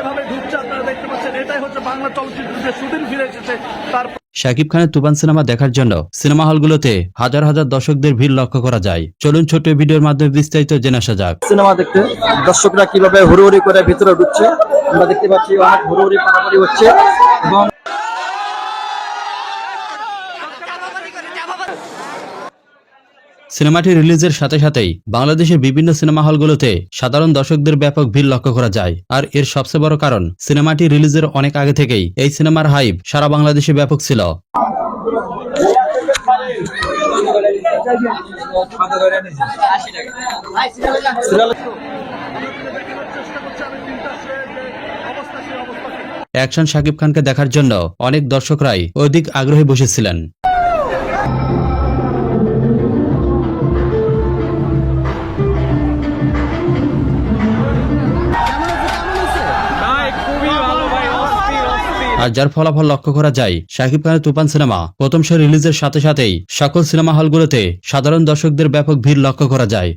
যেভাবে ঢুকছে আপনারা দেখতে পাচ্ছেন এটাই হচ্ছে বাংলা চলচ্চিত্রে যে শুটিং ফিরে এসেছে। তার শাকিব খানের তুফান সিনেমা দেখার জন্য সিনেমা হলগুলোতে হাজার হাজার দর্শকদের ভিড় লক্ষ্য করা যায়। চলুন ছোট ভিডিওর মাধ্যমে বিস্তারিত জেনে আসা যাক। সিনেমা দেখতে দর্শকরা কীভাবে হুড়োহুড়ি করে ভিতরে ঢুকছে আমরা দেখতে পাচ্ছি অনেক হুড়োহুড়ি পারাপারি হচ্ছে এবং সিনেমাটি রিলিজের সাথে সাথেই বাংলাদেশের বিভিন্ন সিনেমা হলগুলোতে সাধারণ দর্শকদের ব্যাপক ভিড় লক্ষ্য করা যায়। আর এর সবচেয়ে বড় কারণ, সিনেমাটি রিলিজের অনেক আগে থেকেই এই সিনেমার হাইপ সারা বাংলাদেশে ব্যাপক ছিল। অ্যাকশন শাকিব খানকে দেখার জন্য অনেক দর্শকরাই অধিক আগ্রহী বসেছিলেন। আর যার ফলাফল লক্ষ্য করা যায়, শাকিব খানের তুফান সিনেমা। প্রথম শো রিলিজের সাথে সাথেই সকল সিনেমা হলগুলোতে সাধারণ দর্শকদের ব্যাপক ভিড় লক্ষ্য করা যায়।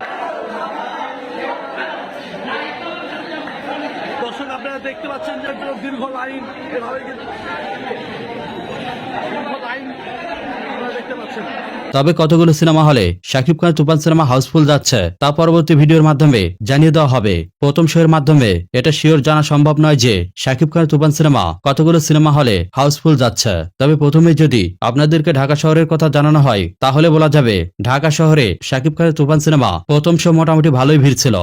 দেখতে পাচ্ছেন যে দীর্ঘ লাইন, এভাবে লাইন তবে কতগুলো সিনেমা হলে শাকিব খানের তুফান সিনেমা হাউসফুল যাচ্ছে, তা পরবর্তী ভিডিওর মাধ্যমে জানিয়ে দেওয়া হবে। প্রথম শোয়ের মাধ্যমে এটা শিওর জানা সম্ভব নয় যে শাকিব খানের তুফান সিনেমা কতগুলো সিনেমা হলে হাউসফুল যাচ্ছে। তবে প্রথমে যদি আপনাদেরকে ঢাকা শহরের কথা জানানো হয়, তাহলে বলা যাবে ঢাকা শহরে শাকিব খানের তুফান সিনেমা প্রথম শো মোটামুটি ভালোই ভিড় ছিল।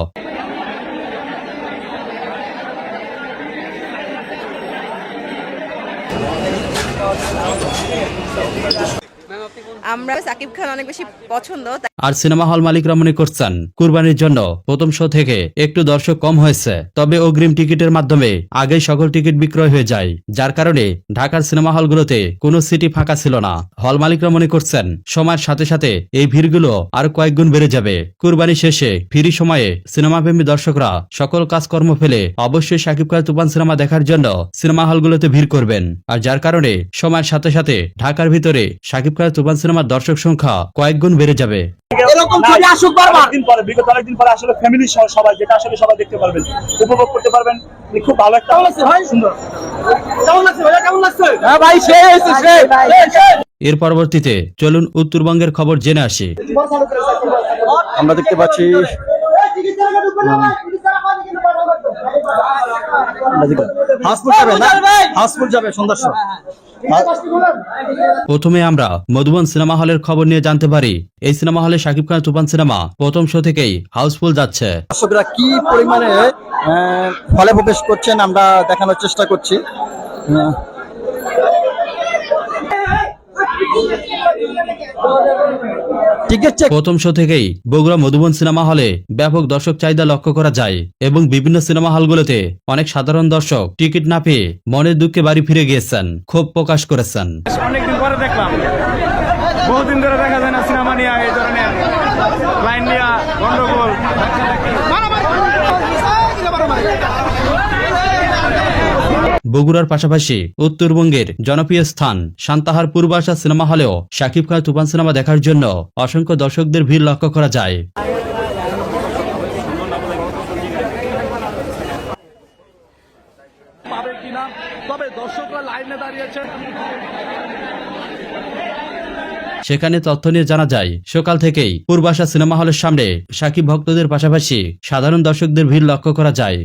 আমরা সাকিব খান অনেক বেশি পছন্দ আর সিনেমা হল মালিকরা মনে করছেন। কুরবানির জন্য প্রথম শো থেকে একটু দর্শক কম হয়েছে, তবে অগ্রিম টিকিটের মাধ্যমে আগেই সকল টিকিট বিক্রয় হয়ে যায়, যার কারণে ঢাকার সিনেমা হলগুলোতে কোনো সিটি ফাঁকা ছিল না। হল মালিকরা মনে করছেন, সময়ের সাথে সাথে এই ভিড়গুলো আর কয়েক গুণ বেড়ে যাবে। কুরবানি শেষে ফ্রি সময়ে সিনেমাপ্রেমী দর্শকরা সকল কাজকর্ম ফেলে অবশ্যই শাকিব খান তুফান সিনেমা দেখার জন্য সিনেমা হলগুলোতে ভিড় করবেন। আর যার কারণে সময়ের সাথে সাথে ঢাকার ভিতরে শাকিব খান তুফান সিনেমার দর্শক সংখ্যা কয়েক গুণ বেড়ে যাবে। এরকম ছবি আসুক বারবার। দিন পরে বিগত অনেকদিন পরে আসলে ফ্যামিলি সহ সবাই যেটা আসলে সবাই দেখতে পারবেন উপভোগ করতে পারবেন। খুব ভালো একটা ভাই? সুন্দর। কেমন লাগছে ভাইয়া? কেমন লাগছে হ্যাঁ ভাই এর পরবর্তীতে চলুন উত্তরবঙ্গের খবর জেনে আসি। আমরা দেখতে পাচ্ছি যাবে না? যাবে প্রথমে আমরা মধুবন সিনেমা হলের খবর নিয়ে জানতে পারি। এই সিনেমা হলে শাকিব খান তুফান সিনেমা প্রথম শো থেকেই হাউসফুল যাচ্ছে। দর্শকরা কি পরিমাণে আহ, ফলে প্রবেশ করছেন আমরা দেখানোর চেষ্টা করছি। প্রথম শো থেকেই বগুড়া মধুবন সিনেমা হলে ব্যাপক দর্শক চাহিদা লক্ষ্য করা যায় এবং বিভিন্ন সিনেমা হলগুলোতে অনেক সাধারণ দর্শক টিকিট না পেয়ে মনের দুঃখে বাড়ি ফিরে গিয়েছেন। ক্ষোভ প্রকাশ করেছেন। অনেকদিন পরে দেখলাম। বহুদিন ধরে দেখা যায় না সিনেমা নিয়ে এই ধরনের লাইন নিয়ে গন্ডগোল। বগুড়ার পাশাপাশি উত্তরবঙ্গের জনপ্রিয় স্থান সান্তাহার পূর্বাশা সিনেমা হলেও শাকিব খান তুফান সিনেমা দেখার জন্য অসংখ্য দর্শকদের ভিড় লক্ষ্য করা যায়। তবে দর্শকরা লাইনে দাঁড়িয়েছেন। সেখানে তথ্য নিয়ে জানা যায় সকাল থেকেই পূর্বাশা সিনেমা হলের সামনে সাকিব ভক্তদের পাশাপাশি সাধারণ দর্শকদের ভিড় লক্ষ্য করা যায়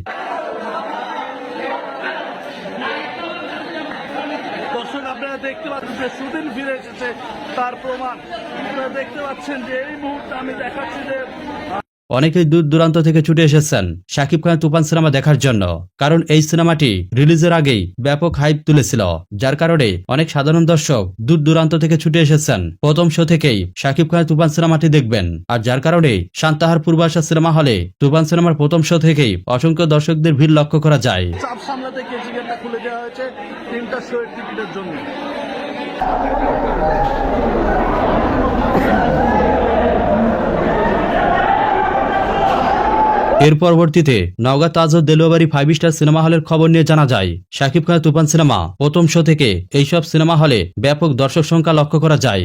দর্শক আপনারা দেখতে পাচ্ছেন যে শুটিং ফিরে এসেছে তার প্রমাণ। আপনারা দেখতে পাচ্ছেন যে এই মুহূর্তে আমি দেখাচ্ছি যে অনেকেই দূর দূরান্ত থেকে ছুটে এসেছেন শাকিব খান তুফান সিনেমা দেখার জন্য কারণ এই সিনেমাটি রিলিজের আগেই ব্যাপক হাইপ তুলেছিল যার কারণে অনেক সাধারণ দর্শক দূর দূরান্ত থেকে ছুটে এসেছেন। প্রথম শো থেকেই শাকিব খান তুফান সিনেমাটি দেখবেন আর যার কারণে শান্তাহার পূর্বাশা সিনেমা হলে তুফান সিনেমার প্রথম শো থেকেই অসংখ্য দর্শকদের ভিড় লক্ষ্য করা যায়। খুলে দেওয়া হয়েছে তিনটা শো এর টিকিটের জন্য। এর পরবর্তীতে নওগাঁ তাজ ও দেলোয়ারি ফাইভ স্টার সিনেমা হলের খবর নিয়ে জানা যায়, শাকিব খান তুফান সিনেমা প্রথম শো থেকে এইসব সিনেমা হলে ব্যাপক দর্শক সংখ্যা লক্ষ্য করা যায়।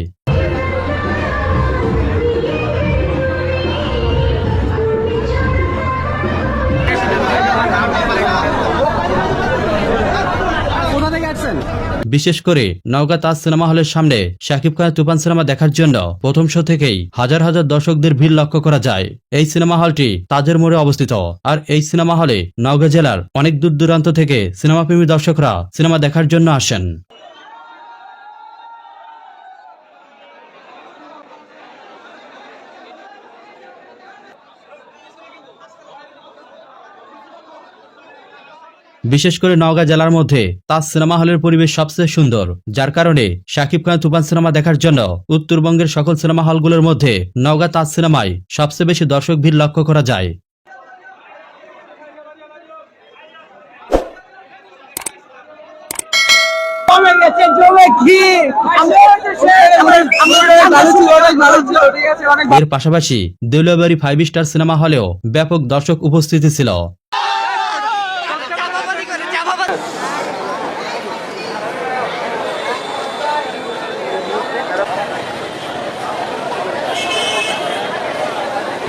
বিশেষ করে নওগাঁ তাজ সিনেমা হলের সামনে শাকিব খানের তুফান সিনেমা দেখার জন্য প্রথম শো থেকেই হাজার হাজার দর্শকদের ভিড় লক্ষ্য করা যায়। এই সিনেমা হলটি তাজের মোড়ে অবস্থিত। আর এই সিনেমা হলে নওগাঁ জেলার অনেক দূর দূরান্ত থেকে সিনেমা প্রেমী দর্শকরা সিনেমা দেখার জন্য আসেন। বিশেষ করে নওগাঁ জেলার মধ্যে তাজ সিনেমা হলের পরিবেশ সবচেয়ে সুন্দর, যার কারণে শাকিব খান তুফান সিনেমা দেখার জন্য উত্তরবঙ্গের সকল সিনেমা হলগুলোর মধ্যে নওগাঁ তাজ সিনেমায় সবচেয়ে বেশি দর্শক ভিড় লক্ষ্য করা যায়। এর পাশাপাশি দেউলিয়াবাড়ি ফাইভ স্টার সিনেমা হলেও ব্যাপক দর্শক উপস্থিতি ছিল।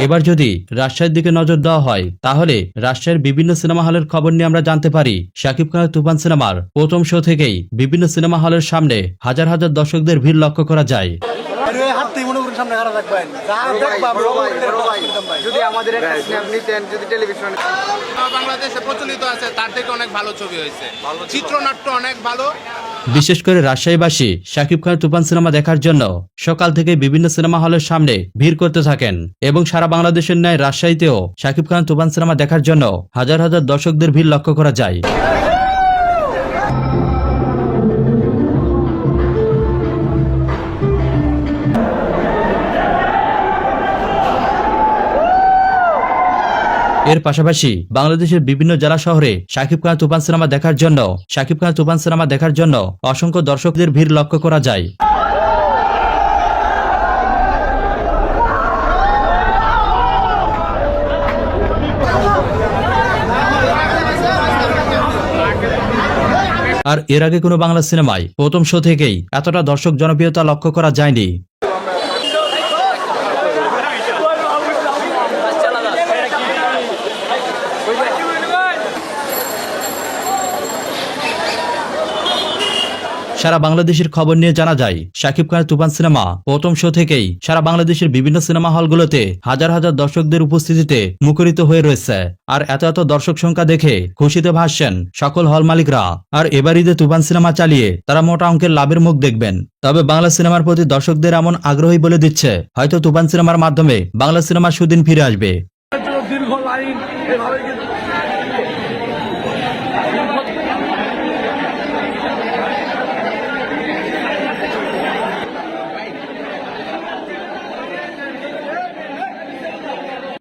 এবার যদি রাজশাহীর দিকে নজর দেওয়া হয় তাহলে রাজশাহীর বিভিন্ন সিনেমা হলের খবর নিয়ে আমরা জানতে পারি শাকিব খানের তুফান সিনেমার প্রথম শো থেকেই বিভিন্ন সিনেমা হলের সামনে হাজার হাজার দর্শকদের ভিড় লক্ষ্য করা যায়। যদি আমাদের একটা স্ন্যাপ নিতেন যদি টেলিভিশন বাংলাদেশে প্রচলিত আছে তার থেকে অনেক ভালো ছবি হয়েছে। চিত্রনাট্য অনেক ভালো বিশেষ করে রাজশাহীবাসী শাকিব খান তুফান সিনেমা দেখার জন্য সকাল থেকে বিভিন্ন সিনেমা হলের সামনে ভিড় করতে থাকেন এবং সারা বাংলাদেশের ন্যায় রাজশাহীতেও শাকিব খান তুফান সিনেমা দেখার জন্য হাজার হাজার দর্শকদের ভিড় লক্ষ্য করা যায়। এর পাশাপাশি বাংলাদেশের বিভিন্ন জেলা শহরে শাকিব খান তুফান সিনেমা দেখার জন্য শাকিব খান তুফান সিনেমা দেখার জন্য অসংখ্য দর্শকদের ভিড় লক্ষ্য করা যায়। আর এর আগে কোনো বাংলা সিনেমায় প্রথম শো থেকেই এতটা দর্শক জনপ্রিয়তা লক্ষ্য করা যায়নি। সারা বাংলাদেশের খবর নিয়ে জানা যায়, শাকিব খানের তুফান সিনেমা প্রথম শো থেকেই সারা বাংলাদেশের বিভিন্ন সিনেমা হলগুলোতে হাজার হাজার দর্শকদের উপস্থিতিতে মুখরিত হয়ে রয়েছে। আর এত এত দর্শক সংখ্যা দেখে খুশিতে ভাসছেন সকল হল মালিকরা। আর এবার ঈদে তুফান সিনেমা চালিয়ে তারা মোটা অঙ্কের লাভের মুখ দেখবেন। তবে বাংলা সিনেমার প্রতি দর্শকদের এমন আগ্রহী বলে দিচ্ছে, হয়তো তুফান সিনেমার মাধ্যমে বাংলা সিনেমা সুদিন ফিরে আসবে।